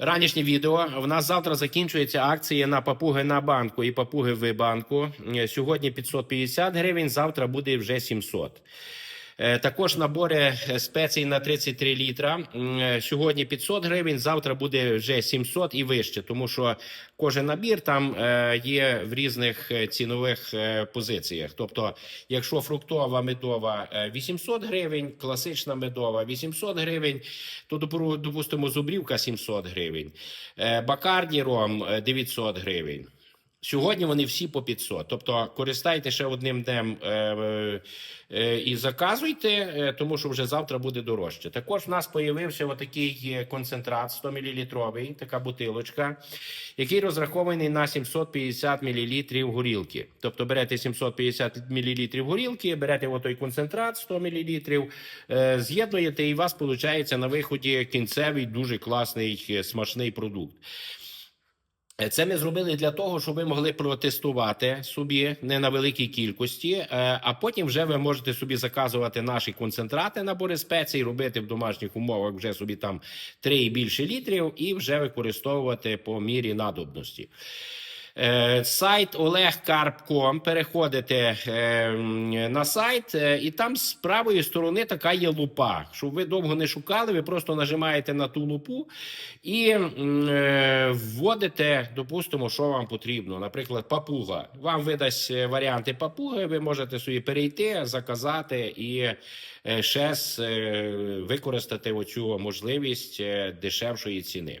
Ранішнє відео. В нас завтра закінчується акція на папуги на банку і папуги в банку. Сьогодні 550 гривень, завтра буде вже 700. Е, Також набори е, спецій на 33 літра. Е, Сьогодні 500 гривень, завтра буде вже 700 і вище, тому що кожен набір там є в різних цінових позиціях. Тобто, якщо фруктова медова е, 800 гривень, класична медова 800 гривень, то допустимо зубрівка 700 гривень, бакарді ром е, 900 гривень. Сьогодні вони всі по 500. Тобто користайтеся ще одним днем е, е, і заказуйте, е, тому що вже завтра буде дорожче. Також в нас появився отакий е, концентрат 100 мл, така бутилочка, який розрахований на 750 мл горілки. Тобто берете 750 мл горілки, берете отой концентрат 100 мл, е, з'єднуєте, і у вас виходить на виході кінцевий дуже класний е, смачний продукт. Е, Це ми зробили для того, щоб ви могли протестувати собі не на великій кількості, е, а потім вже ви можете собі заказувати наші концентрати набори спецій, робити в домашніх умовах вже собі там 3 і більше літрів, і вже використовувати по мірі надобності. Е, Сайт olegkarp.com, переходите е, на сайт, е, і там з правої сторони така є лупа. Щоб ви довго не шукали, ви просто нажимаєте на ту лупу і вводите, допустимо, що вам потрібно. Наприклад, папуга. Вам видасть варіанти папуги, ви можете собі перейти, заказати і ще використати оцю можливість дешевшої ціни.